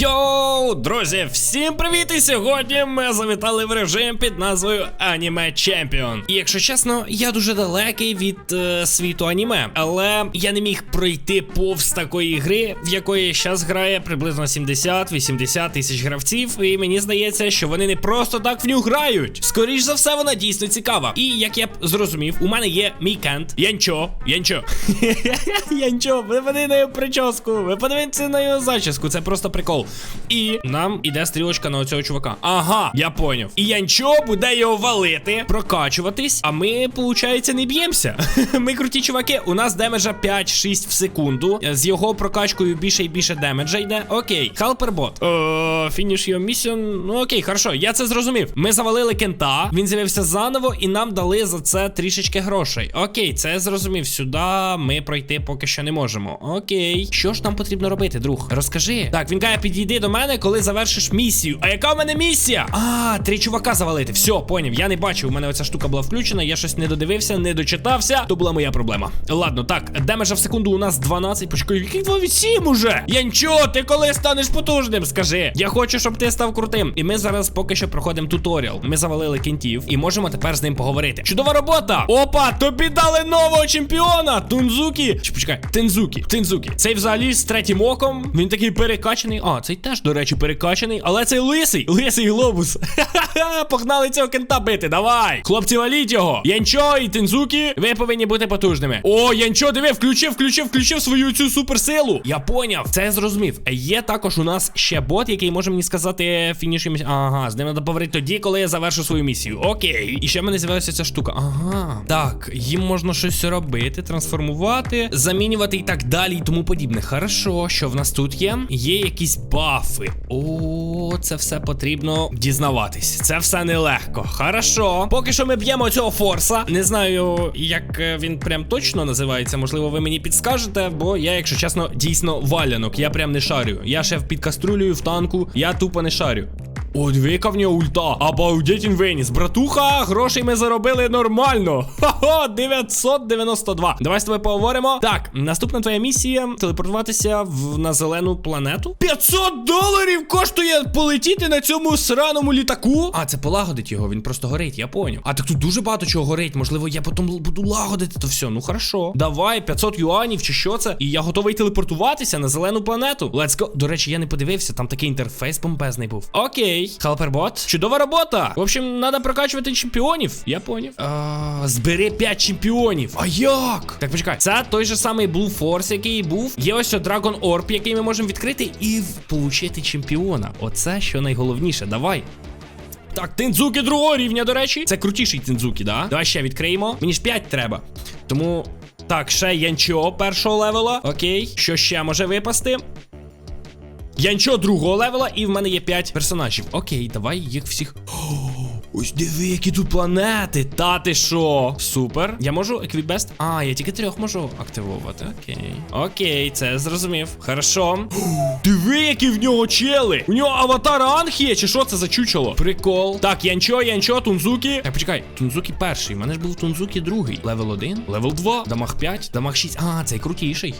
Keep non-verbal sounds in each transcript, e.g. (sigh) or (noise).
Йоу, друзі, всім привіт! І сьогодні ми завітали в режим під назвою Аніме Champion. І якщо чесно, я дуже далекий від е, світу аніме, але я не міг пройти повз такої гри, в якої зараз грає приблизно 70-80 тисяч гравців. І мені здається, що вони не просто так в нього грають. Скоріш за все, вона дійсно цікава. І як я б зрозумів, у мене є мій кент. Янчо, Янчо. (laughs) Янчо, ви подивіться на його прическу, ви подивіться на його зачіску, це просто прикол. І нам іде стрілочка на оцього чувака. Ага, я поняв. І Янчо буде його валити, прокачуватись, а ми, виходить, не б'ємося. (laughs) Ми круті чуваки, у нас демеджа 5-6 в секунду. З його прокачкою більше і більше демеджа йде. Окей, Халпербот. Фініш його місіон. Ну окей, хорошо, я це зрозумів. Ми завалили кента, він з'явився заново, і нам дали за це трішечки грошей. Окей, це зрозумів. Сюди ми пройти поки що не можемо. Окей, що ж нам потрібно робити, друг? Розкажи. Так, він каже, підійди до мене, коли завершиш місію. А яка в мене місія? А, три чувака завалити. Все, поняв. Я не бачив. У мене оця штука була включена. Я щось не додивився, не дочитався. То була моя проблема. Ладно, так, демеджа в секунду у нас 12. Почекай, який 27 уже? Янчо, ти коли станеш потужним? Скажи. Я хочу, щоб ти став крутим. І ми зараз поки що проходимо туторіал. Ми завалили кінтів і можемо тепер з ним поговорити. Чудова робота! Опа, тобі дали нового чемпіона! Тунзукі. Чи почекай, Тензукі. Тензукі. Цей взагалі з третім оком. Він такий перекачаний. А, цей теж, до речі, перекачаний. Але цей лисий. Лисий глобус. Ха-ха-ха, (laughs) погнали цього кента бити. Давай. Хлопці, валіть його. Янчо і Тензукі, ви повинні бути потужними. О, Янчо, диви, включив, включив, включив свою цю суперсилу. Я поняв. Це зрозумів. Є також у нас ще бот, який може мені сказати фініш і місію. Ага, з ним треба поговорити тоді, коли я завершу свою місію. Окей. І ще в мене з'явилася ця штука. Ага. Так, їм можна щось робити, трансформувати, замінювати і так далі, і тому подібне. Хорошо, що в нас тут є? Є якісь бафи. О, це все потрібно дізнаватись. Це все нелегко. Хорошо. Поки що ми б'ємо цього форса. Не знаю, як е, він прям точно називається. Можливо, ви мені підскажете, бо я, якщо чесно, дійсно валянок. Я прям не шарю. Я ще під каструлею в танку, я тупо не шарю. О, дві яка в нього ульта. Обалдеть Веніс. Братуха, грошей ми заробили нормально. Хо-хо, 992. Давай з тобою поговоримо. Так, наступна твоя місія телепортуватися в, на зелену планету. 500 доларів коштує полетіти на цьому сраному літаку. А, це полагодить його, він просто горить, я поняв. А так тут дуже багато чого горить. Можливо, я потім буду лагодити то все. Ну хорошо. Давай, 500 юанів чи що це? І я готовий телепортуватися на зелену планету. Let's go. До речі, я не подивився, там такий інтерфейс бомбезний був. Окей. Халпербот. Чудова робота. В общем, треба прокачувати чемпіонів. Я поняв. А, збери 5 чемпіонів. А як? Так, почекай. Це той же самий Blue Force, який був. Є ось о Dragon Orb, який ми можемо відкрити, і получити чемпіона. Оце що найголовніше. Давай. Так, тензуки другого рівня, до речі. Це крутіший тензуки, да? Давай ще відкриємо. Мені ж 5 треба. Тому. Так, ще Янчо першого левела. Окей. Що ще може випасти? Янчо другого левела, і в мене є 5 персонажів. Окей, давай їх всіх. (gasps) Ось диви, які тут планети. Та ти що? Супер. Я можу еквібест? А, я тільки трьох можу активувати. Окей. Окей, це зрозумів. Хорошо. (gasps) Диви, які в нього чели. У нього аватар Анх є, чи що це за чучело? Прикол. Так, Янчо, Янчо, Тунзукі. Так, почекай, Тунзукі перший. У мене ж був Тунзукі другий. Левел 1, левел 2, дамаг 5, дамаг 6. А, цей крутіший.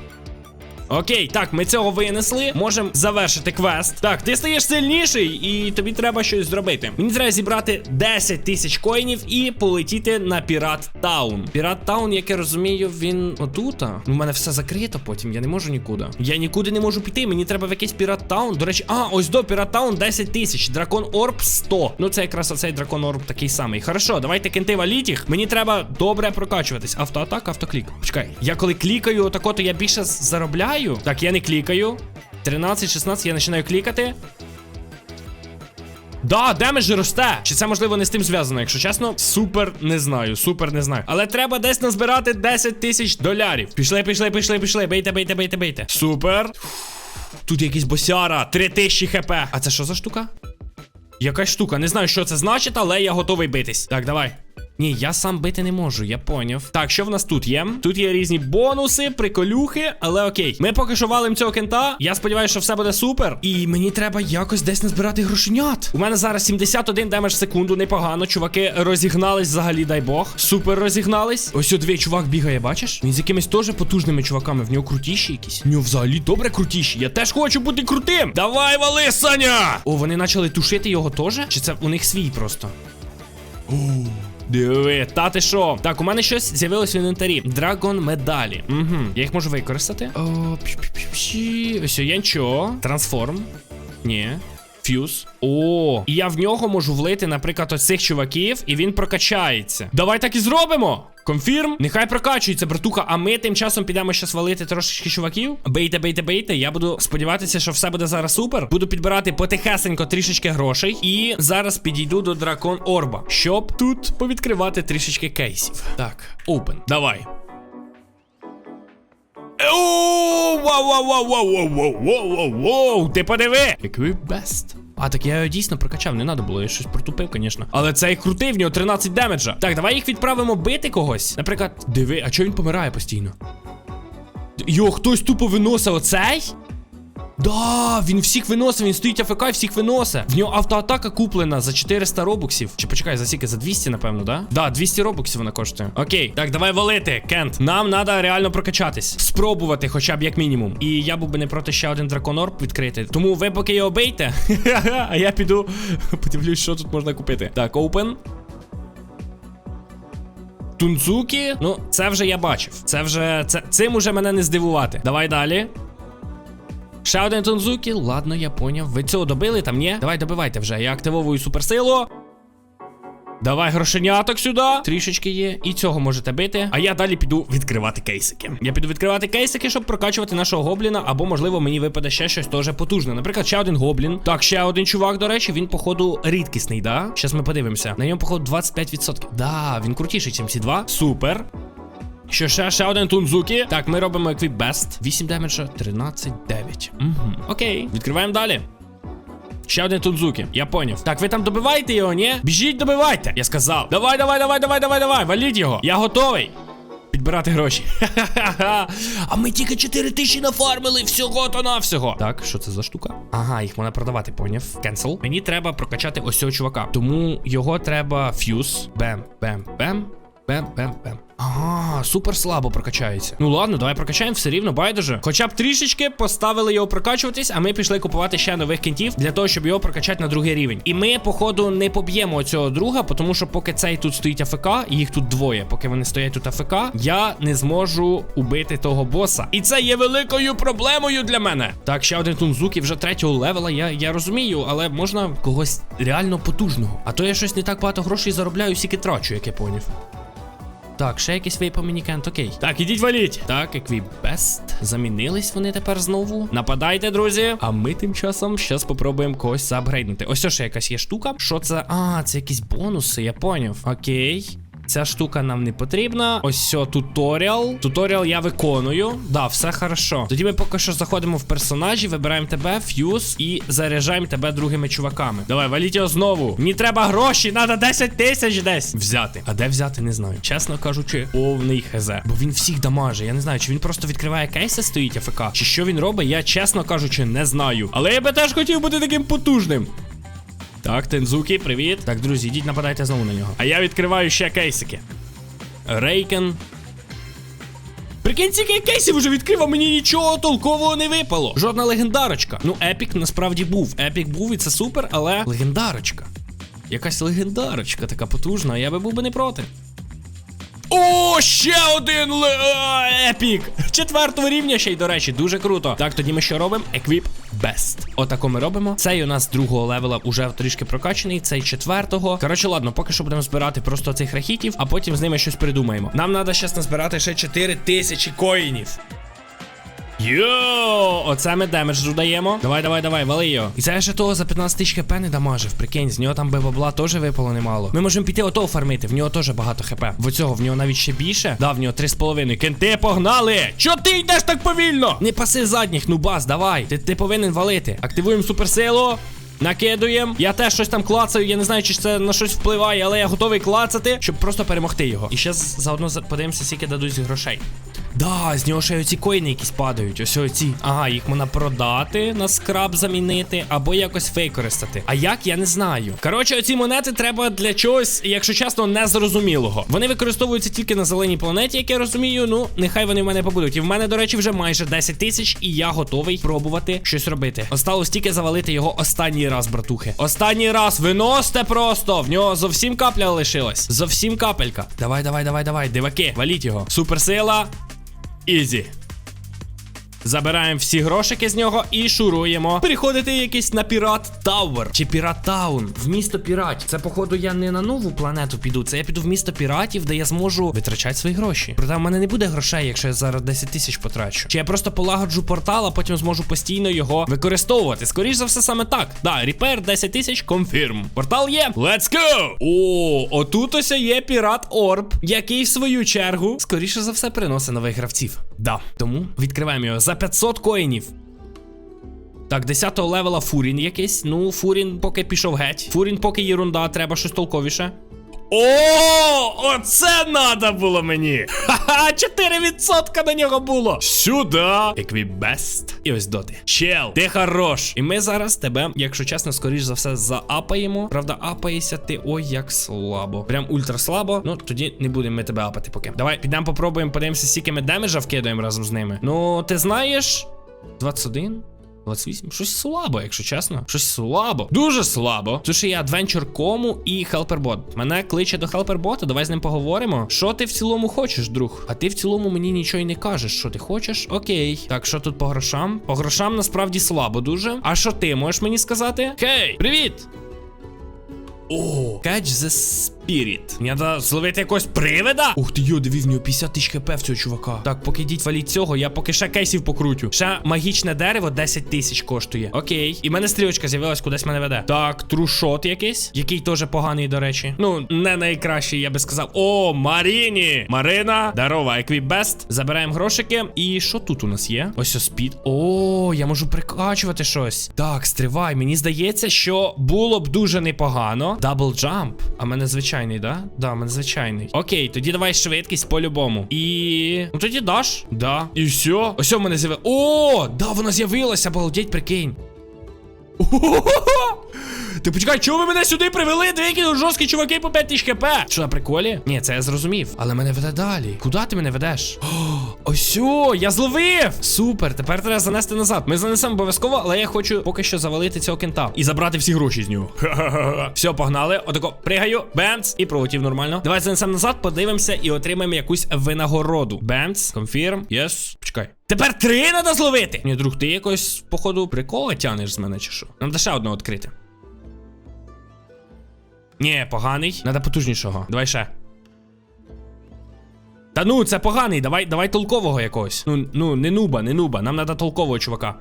Окей, так, ми цього винесли. Можемо завершити квест. Так, ти стаєш сильніший, і тобі треба щось зробити. Мені треба зібрати 10 тисяч коїнів і полетіти на Пірат Таун. Пірат Таун, як я розумію, він отута. У мене все закрито потім, я не можу нікуди. Я нікуди не можу піти. Мені треба в якийсь Пірат Таун. До речі, а, ось до Пірат Таун 10 тисяч. Дракон Орб 100. Ну, це якраз оцей дракон Орб такий самий. Хорошо, давайте кенти валіть їх. Мені треба добре прокачуватись. Автоатак, автоклік. Почекай, я коли клікаю, отако, то я більше заробляю. Так, я не клікаю. 13, 16, я починаю клікати. Да, демедж росте. Чи це можливо не з тим зв'язано? Якщо чесно, супер не знаю. Супер не знаю. Але треба десь назбирати 10 тисяч долярів. Пішли, пішли, пішли, пішли. Бейте, бейте, бейте, бейте. Супер. Тут якийсь босяра. 3000 хп. А це що за штука? Якась штука. Не знаю, що це значить, але я готовий битись. Так, давай. Ні, я сам бити не можу, я поняв. Так, що в нас тут є? Тут є різні бонуси, приколюхи, але окей. Ми поки що валим цього кента. Я сподіваюся, що все буде супер. І мені треба якось десь назбирати грошенят. У мене зараз 71 демедж в секунду, непогано. Чуваки розігнались взагалі, дай Бог. Супер розігнались. Ось дві чувак бігає, бачиш? Він з якимись теж потужними чуваками. В нього крутіші якісь. В нього взагалі добре крутіші. Я теж хочу бути крутим. Давай, вали, Саня! О, вони почали тушити його теж? Чи це у них свій просто? Диви, та ти що? Так, у мене щось з'явилось в інвентарі. Драгон медалі. Угу. Я їх можу використати. Ось, янчо. Трансформ. Ні. Фьюз. О, і я в нього можу влити, наприклад, ось цих чуваків, і він прокачається. Давай так і зробимо. Конфірм, нехай прокачується, братуха. А ми тим часом підемо ще свалити трошечки чуваків. Бейте, бейте, бейте. Я буду сподіватися, що все буде зараз супер. Буду підбирати потихесенько трішечки грошей. І зараз підійду до дракон Орба, щоб тут повідкривати трішечки кейсів. Так, open. Давай. Оу, вау, вау, вау, вау, вау, вау, вау, вау, вау, ти подиви! Equip best. А, так я його дійсно прокачав, не треба було, я щось протупив, звісно. Але цей крутий, в нього 13 демеджа. Так, давай їх відправимо бити когось. Наприклад, диви, а чого він помирає постійно? Йо, хтось тупо виносив оцей? Да, він всіх виносив, він стоїть АФК всіх виносить. В нього автоатака куплена за 400 робоксів. Чи почекай, за скільки? За 200, напевно, да? Да, 200 робоксів вона коштує. Окей, так, давай валити, Кент. Нам треба реально прокачатись. Спробувати, хоча б як мінімум. І я був би не проти ще один драконорб відкрити. Тому ви поки його бейте, (laughs) а я піду (laughs) подивлюсь, що тут можна купити. Так, open. Тунцукі, ну це вже я бачив. Це вже це, цим уже мене не здивувати. Давай далі. Ще один Тунзукі. Ладно, я поняв. Ви цього добили там, ні? Давай добивайте вже. Я активовую суперсилу. Давай грошеняток сюди. Трішечки є. І цього можете бити. А я далі піду відкривати кейсики. Я піду відкривати кейсики, щоб прокачувати нашого гобліна. Або, можливо, мені випаде ще щось теж потужне. Наприклад, ще один гоблін. Так, ще один чувак, до речі, він, походу, рідкісний, да? Щас ми подивимося. На ньому, походу, 25%. Да, він крутіший, ніж ці два. Супер. Що ще, ще один тунзукі. Так, ми робимо еквіп бест. 8 демеджа, 13, 9. Угу. Окей, відкриваємо далі. Ще один Тунзукі, я поняв. Так, ви там добиваєте його, ні? Біжіть, добивайте. Я сказав. Давай, давай, давай, давай, давай, давай. Валіть його. Я готовий. Підбирати гроші. (laughs) А ми тільки 4 тисячі нафармили всього то навсього. Так, що це за штука? Ага, їх можна продавати, поняв. Кенсел. Мені треба прокачати ось цього чувака. Тому його треба фьюз. Бем, бем, бем. Бем, бем, бем. Ага, супер слабо прокачається. Ну ладно, давай прокачаємо все рівно, байдуже. Хоча б трішечки поставили його прокачуватись, а ми пішли купувати ще нових кінтів для того, щоб його прокачати на другий рівень. І ми, походу, не поб'ємо цього друга, тому що поки цей тут стоїть АФК, і їх тут двоє, поки вони стоять тут АФК, я не зможу убити того боса. І це є великою проблемою для мене. Так, ще один тунзук і вже третього левела. Я, я розумію, але можна когось реально потужного. А то я щось не так багато грошей заробляю, скільки трачу, як я поняв. Так, ще якийсь вейп мінікент, окей. Так, ідіть валіть. Так, еквіп бест. Замінились вони тепер знову. Нападайте, друзі. А ми тим часом щас попробуємо когось заапгрейднути. Ось ще якась є штука. Що це? А, це якісь бонуси, я поняв. Окей. Ця штука нам не потрібна. Ось все, туторіал. Туторіал я виконую. Да, все хорошо. Тоді ми поки що заходимо в персонажі, вибираємо тебе, фьюз і заряджаємо тебе другими чуваками. Давай, валіть його знову. Мені треба гроші, треба 10 тисяч десь взяти. А де взяти, не знаю. Чесно кажучи, повний хз. Бо він всіх дамаже. Я не знаю, чи він просто відкриває кейси, стоїть АФК, чи що він робить, я чесно кажучи, не знаю. Але я би теж хотів бути таким потужним. Так, Тензукі, привіт. Так, друзі, йдіть нападайте знову на нього. А я відкриваю ще кейсики. Рейкен. Прикинь, скільки кейсів вже відкрив, а мені нічого толкового не випало. Жодна легендарочка. Ну, епік насправді був. Епік був і це супер, але легендарочка. Якась легендарочка така потужна, я би був би не проти. О, ще один л... а, епік! Четвертого рівня ще й, до речі, дуже круто. Так, тоді ми що робимо? Еквіп Best. Отако ми робимо. Цей у нас другого левела уже трішки прокачаний, цей четвертого. Коротше, ладно, поки що будемо збирати просто цих рахітів, а потім з ними щось придумаємо. Нам треба зараз назбирати ще 4 тисячі коїнів. Йо, оце ми демедж додаємо. Давай, давай, давай, вали його. І це ще того за 15 тисяч хп не дамажив. Прикинь, з нього там би бабла теж випало немало. Ми можемо піти ото фармити, в нього теж багато хп. В цього в нього навіть ще більше. Да, в нього 3,5. Кенти, погнали! Чо ти йдеш так повільно? Не паси задніх, ну бас, давай. Ти, ти повинен валити. Активуємо суперсилу. Накидуємо. Я теж щось там клацаю. Я не знаю, чи це на щось впливає, але я готовий клацати, щоб просто перемогти його. І ще заодно подивимося, скільки дадуть грошей. Да, з нього ще оці коїни якісь падають. Ось оці. Ага, їх можна продати, на скраб замінити, або якось використати. А як я не знаю. Коротше, оці монети треба для чогось, якщо чесно, незрозумілого. Вони використовуються тільки на зеленій планеті, як я розумію. Ну, нехай вони в мене побудуть. І в мене, до речі, вже майже 10 тисяч, і я готовий пробувати щось робити. Осталось тільки завалити його останній раз, братухи. Останній раз виносьте просто. В нього зовсім капля лишилась. Зовсім капелька. Давай, давай, давай, давай, диваки, валіть його. Суперсила. Easy. Забираємо всі грошики з нього і шуруємо. Переходити якийсь на Пірат Тауер чи Пірат Таун в місто піратів. Це, походу, я не на нову планету піду. Це я піду в місто піратів, де я зможу витрачати свої гроші. Проте в мене не буде грошей, якщо я зараз 10 тисяч потрачу. Чи я просто полагоджу портал, а потім зможу постійно його використовувати. Скоріш за все, саме так. Да, репер 10 тисяч, конфірм. Портал є. Let's go! О, отут ось є пірат Орб, який в свою чергу, скоріше за все, приносить нових гравців. Да, тому відкриваємо його за 500 коїнів. Так, 10 го левела Фурін якийсь. Ну, Фурін поки пішов геть. Фурін поки єрунда, треба щось толковіше. О, оце надо було мені! Ха-ха, 4% на нього було. Сюди. Еквібест. І ось доти. Чел, ти хорош. І ми зараз тебе, якщо чесно, скоріш за все, заапаємо. Правда, апаєшся ти ой як слабо. Прям ультра слабо. Ну, тоді не будемо ми тебе апати поки. Давай, підемо попробуємо, подивимося, скільки ми демеджа вкидаємо разом з ними. Ну, ти знаєш. 21? 28? Щось слабо, якщо чесно. Щось слабо. Дуже слабо. Це ж є Adventure.com і HelperBot. Мене кличе до HelperBot, давай з ним поговоримо. Що ти в цілому хочеш, друг? А ти в цілому мені нічого й не кажеш. Що ти хочеш? Окей. Так, що тут по грошам? По грошам насправді слабо дуже. А що ти можеш мені сказати? Хей, привіт! О, Catch the Spirit. Мені треба зловити якогось привида? Ух ти йо, диві, в нього 50 тисяч хп в цього чувака. Так, поки йдіть валіть цього, я поки ще кейсів покрутю. Ще магічне дерево 10 тисяч коштує. Окей. І в мене стрілочка з'явилась, кудись мене веде. Так, трушот якийсь, який теж поганий, до речі. Ну, не найкращий, я би сказав. О, Маріні! Марина, здорова, еквібест. Забираємо грошики. І що тут у нас є? Ось о, спід. О, я можу прикачувати щось. Так, стривай. Мені здається, що було б дуже непогано. Дабл джамп. А мене звичайний, да? Да, мене. Окей, тоді давай швидкість по-любому. І. Ну тоді даш. Да. І все. Ось в мене з'явилося. О! Да, воно з'явилося, обалдеть, прикинь. (laughs) Ого-го-го! Ти почекай, чого ви мене сюди привели? Дві жорсткі чуваки по 5 тисяч хп. Що на приколі? Ні, це я зрозумів. Але мене веде далі. Куди ти мене ведеш? (gasps) Ось я зловив! Супер, тепер треба занести назад. Ми занесемо обов'язково, але я хочу поки що завалити цього кента і забрати всі гроші з нього. (laughs) Ха-ха-ха. Все, погнали. Отако, пригаю, бемц, і пролетів нормально. Давай занесемо назад, подивимося і отримаємо якусь винагороду. Бемц, конфірм, єс. Почекай. Тепер три треба зловити. Ні, друг, ти якось, походу, прикола тянеш з мене чи що? Нам ще одного відкрити. Ні, поганий. Надо потужнішого. Давай ще. Та ну, це поганий, давай, давай толкового якогось. Ну, ну, не нуба, не нуба. Нам треба толкового чувака.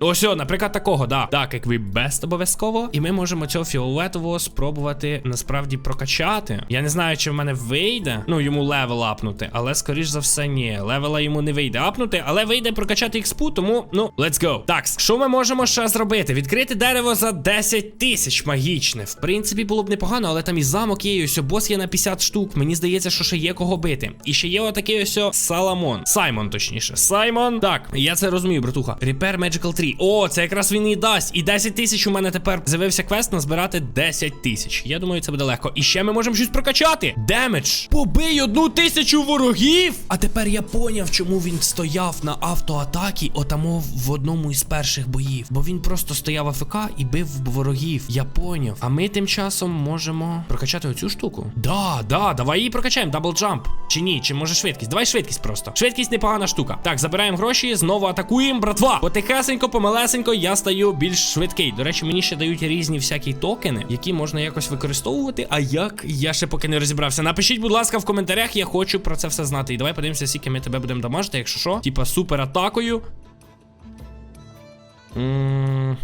Ось, наприклад, такого, да. Так, як ви бест обов'язково. І ми можемо цього фіолетового спробувати насправді прокачати. Я не знаю, чи в мене вийде. Ну, йому левел апнути, але скоріш за все, ні. Левела йому не вийде апнути, але вийде прокачати експу, тому, ну, let's go. Так, що ми можемо ще зробити? Відкрити дерево за 10 тисяч магічне. В принципі, було б непогано, але там і замок є, і ось бос є на 50 штук. Мені здається, що ще є кого бити. І ще є отакий ось Саламон. Саймон, точніше. Саймон. Так, я це розумію, братуха. Repair Magical 3. О, це якраз він і дасть. І 10 тисяч у мене тепер з'явився квест назбирати 10 тисяч. Я думаю, це буде легко. І ще ми можемо щось прокачати. Демедж. Побий одну тисячу ворогів. А тепер я поняв, чому він стояв на автоатакі, отамо в одному із перших боїв. Бо він просто стояв АФК і бив ворогів. Я поняв. А ми тим часом можемо прокачати оцю штуку. Да, да, давай її прокачаємо. Дабл джамп. Чи ні? Чи може швидкість? Давай швидкість просто. Швидкість непогана штука. Так, забираємо гроші, знову атакуємо, братва. Потихесенько, помалесенько я стаю більш швидкий. До речі, мені ще дають різні всякі токени, які можна якось використовувати. А як я ще поки не розібрався. Напишіть, будь ласка, в коментарях, я хочу про це все знати. І давай подивимося, скільки ми тебе будемо дамажити, якщо що. Типа супер атакою. М,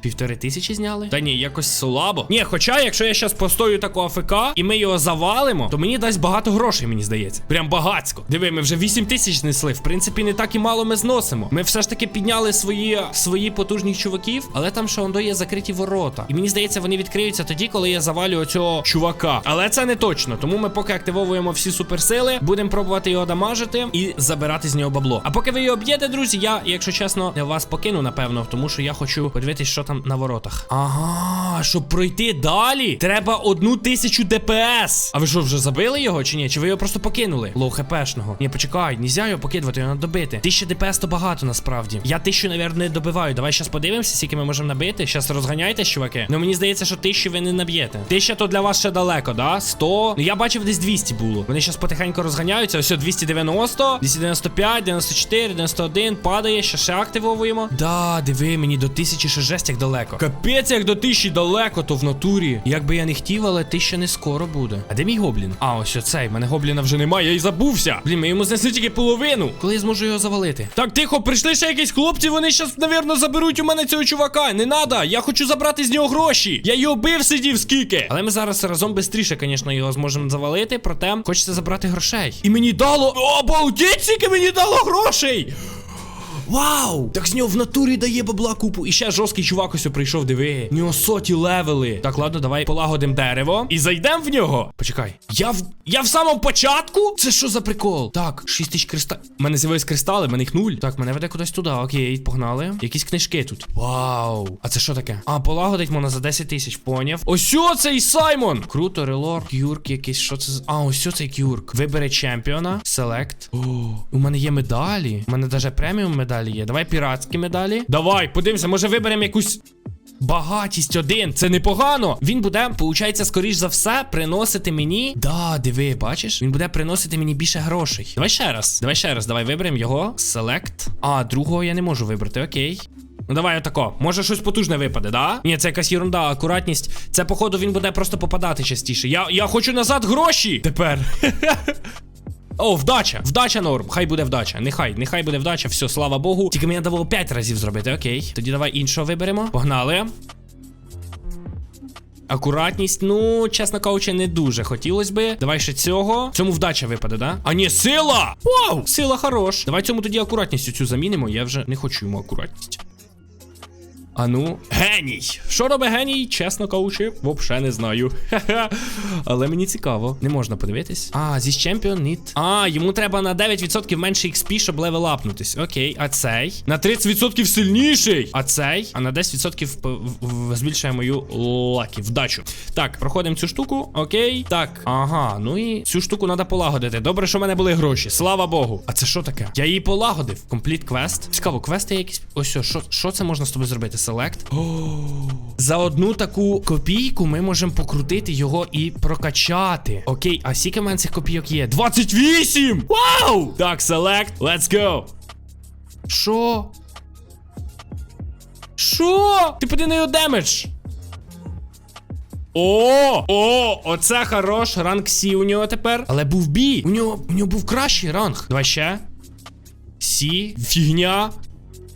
Півтори тисячі зняли? Та ні, якось слабо. Ні, хоча, якщо я зараз постою таку АФК і ми його завалимо, то мені дасть багато грошей, мені здається. Прям багацько. Диви, ми вже 8 тисяч знесли. В принципі, не так і мало ми зносимо. Ми все ж таки підняли свої свої потужних чуваків, але там ще ондо є закриті ворота. І мені здається, вони відкриються тоді, коли я завалю оцього чувака. Але це не точно. Тому ми поки активовуємо всі суперсили, будемо пробувати його дамажити і забирати з нього бабло. А поки ви його б'єте, друзі, я, якщо чесно, вас покину, напевно, тому що я хочу подивитись, що там на воротах. Ага, щоб пройти далі, треба одну тисячу ДПС. А ви що, вже забили його чи ні? Чи ви його просто покинули? Лоу хпшного. Ні, почекай, нельзя його покидувати, його треба добити. Тисяча ДПС то багато насправді. Я тисячу, навірно, не добиваю. Давай зараз подивимося, скільки ми можемо набити. Щас розганяйтесь, чуваки. Ну мені здається, що тисячу ви не наб'єте. Тисяча то для вас ще далеко, да? 100. Ну я бачив, десь 200 було. Вони зараз потихеньку розганяються. Ось 290, 295, 94, 91. Падає, ще ще активовуємо. Да, диви, мені до тисячі ще жесть як далеко. Капець, як до тисячі далеко, то в натурі. Як би я не хотів, але тисяча не скоро буде. А де мій гоблін? А, ось оцей. Мене гобліна вже немає, я й забувся. Блін, ми йому знесли тільки половину. Коли я зможу його завалити? Так, тихо, прийшли ще якісь хлопці, вони зараз, навірно, заберуть у мене цього чувака. Не надо, я хочу забрати з нього гроші. Я його бив, сидів скільки. Але ми зараз разом швидше, звісно, його зможемо завалити. Проте хочеться забрати грошей. І мені дало. Обалдеть, скільки мені дало грошей! Вау! Так з нього в натурі дає бабла купу. І ще жорсткий чувак ось прийшов, диви. В нього соті левели. Так, ладно, давай полагодимо дерево. І зайдемо в нього. Почекай. Я в. Я в самому початку? Це що за прикол? Так, 6 тисяч кристалів. У мене з'явились кристали, в мене їх нуль. Так, мене веде кудись туди. Окей, погнали. Якісь книжки тут. Вау. А це що таке? А, полагодить можна за 10 тисяч, поняв. Ось цей Саймон! Круто, релор. Кюрк якийсь. Що це за. А, ось цей кюрк. Вибери чемпіона. Селект. О, у мене є медалі. У мене навіть преміум медалі є. Давай піратські медалі. Давай, подивимося, може виберемо якусь. Багатість один, це непогано. Він буде, получається, скоріш за все, приносити мені. Да, диви, бачиш? Він буде приносити мені більше грошей. Давай ще раз. Давай ще раз. Давай виберемо його. Select. А, другого я не можу вибрати, окей. Ну давай отако. Може щось потужне випаде, да? Ні, це якась ерунда, акуратність. Це, походу, він буде просто попадати частіше. Я, я хочу назад гроші! Тепер. О, вдача, вдача норм. Хай буде вдача. Нехай, нехай буде вдача. Все, слава Богу. Тільки мені треба було 5 разів зробити, окей. Тоді давай іншого виберемо. Погнали. Акуратність, ну, чесно кажучи, не дуже хотілось би. Давай ще цього. Цьому вдача випаде, да? А ні, сила! Вау! Сила хорош. Давай цьому тоді акуратністю цю замінимо. Я вже не хочу йому акуратність. А ну, геній! Що робить геній? Чесно кажучи, взагалі не знаю. Але мені цікаво. Не можна подивитись. А, зі чемпіон ніт. А, йому треба на 9% менше XP, щоб левелапнутись. Окей, а цей? На 30% сильніший. А цей? А на 10% п- в- в- збільшує мою лакі, вдачу. Так, проходимо цю штуку. Окей. Так, ага, ну і цю штуку треба полагодити. Добре, що в мене були гроші. Слава Богу. А це що таке? Я її полагодив. Компліт квест. Цікаво, квести якісь. Ось, що, що це можна з тобою зробити? Селект. За одну таку копійку ми можемо покрутити його і прокачати. Окей, а скільки в мене цих копійок є? 28! Вау! Так, селект, let's go. Що? Що? Ти поди на його демедж. О, о, оце хорош. Ранг Сі у нього тепер. Але був бій. У нього, у нього був кращий ранг. Давай ще. Сі, фігня.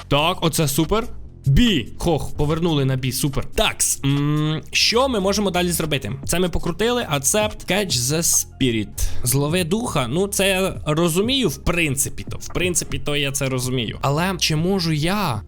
Так, оце супер. Бі! Хох, повернули на бі, супер. Такс. м, Що ми можемо далі зробити? Це ми покрутили, ацепт, catch the spirit. Злови духа. Ну, це я розумію, в принципі то. В принципі, то я це розумію. Але чи можу я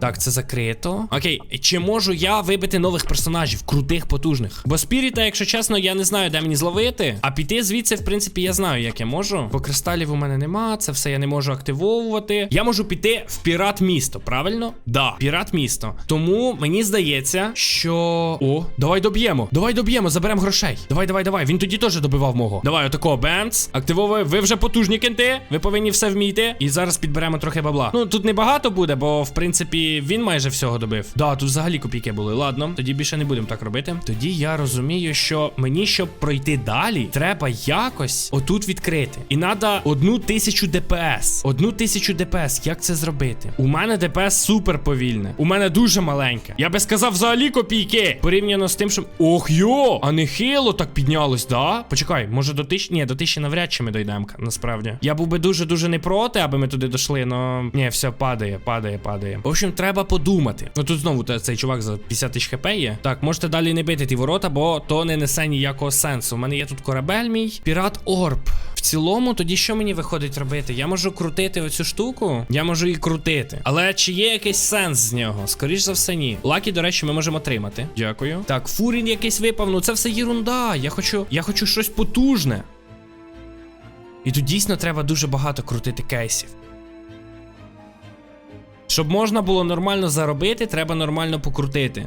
так, це закрито. Окей, чи можу я вибити нових персонажів, крутих, потужних? Бо спіріта, якщо чесно, я не знаю, де мені зловити. А піти звідси, в принципі, я знаю, як я можу. Бо кристалів у мене нема, це все я не можу активовувати. Я можу піти в пірат місто, правильно? Да, пірат місто. Тому мені здається, що. О, давай доб'ємо. Давай доб'ємо, заберемо грошей. Давай, давай, давай. Він тоді теж добивав мого. Давай, отако, бенц. Активовує. Ви вже потужні кенти. Ви повинні все вміти. І зараз підберемо трохи бабла. Ну тут небагато буде, бо в принципі він майже всього добив. Да, тут взагалі копійки були. Ладно, тоді більше не будемо так робити. Тоді я розумію, що мені, щоб пройти далі, треба якось отут відкрити. І треба одну тисячу ДПС. Одну тисячу ДПС. Як це зробити? У мене ДПС супер повільне. У мене дуже маленьке. Я би сказав взагалі копійки. Порівняно з тим, що. Ох йо! А не хило так піднялось, да? Почекай, може до тисячі. Ні, до тисячі навряд чи ми дійдемо, насправді. Я був би дуже-дуже не проти, аби ми туди дійшли, но. Ні, все падає, падає, падає. В общем, треба подумати. Ну тут знову цей чувак за 50 тисяч хп є. Так, можете далі не бити ті ворота, бо то не несе ніякого сенсу. У мене є тут корабель мій. Пірат Орб. В цілому, тоді що мені виходить робити? Я можу крутити оцю штуку. Я можу її крутити. Але чи є якийсь сенс з нього? Скоріш за все, ні. Лакі, до речі, ми можемо отримати. Дякую. Так, фурін якийсь випав. Ну це все єрунда. Я хочу. Я хочу щось потужне. І тут дійсно треба дуже багато крутити кейсів. Щоб можна було нормально заробити, треба нормально покрутити.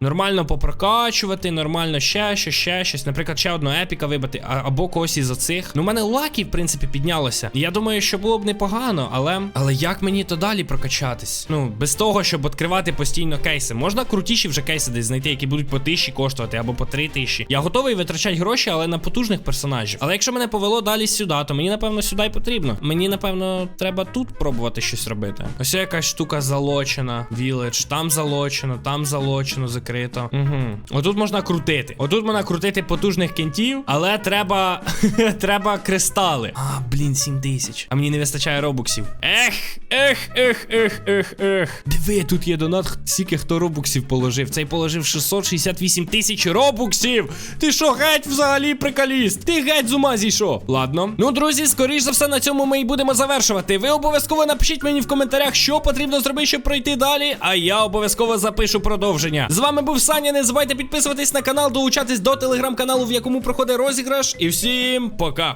Нормально попрокачувати, нормально ще щось, ще щось. Наприклад, ще одного епіка вибити, або когось із оцих. Ну, у мене лакі, в принципі, піднялося. Я думаю, що було б непогано, але. Але як мені то далі прокачатись? Ну, без того, щоб відкривати постійно кейси. Можна крутіші вже кейси десь знайти, які будуть по тисячі коштувати або по три тисячі. Я готовий витрачати гроші, але на потужних персонажів. Але якщо мене повело далі сюди, то мені напевно сюди й потрібно. Мені напевно треба тут пробувати щось робити. Ось якась штука залочена, віледж, там залочено, там залочено, закрито. Угу. Отут можна крутити. Отут можна крутити потужних кентів, але треба. (laughs) треба кристали. А, блін, 7 тисяч. А мені не вистачає робуксів. Ех, ех, ех, ех, ех, ех. Диви, тут є донат, скільки хто робуксів положив. Цей положив 668 тисяч робуксів. Ти що, геть взагалі приколіст? Ти геть з ума зійшов. Ладно. Ну, друзі, скоріш за все, на цьому ми і будемо завершувати. Ви обов'язково напишіть мені в коментарях, що потрібно зробити, щоб пройти далі. А я обов'язково запишу продовження. З вами був Саня. Не забувайте підписуватись на канал, долучатись до телеграм-каналу, в якому проходить розіграш. І всім пока.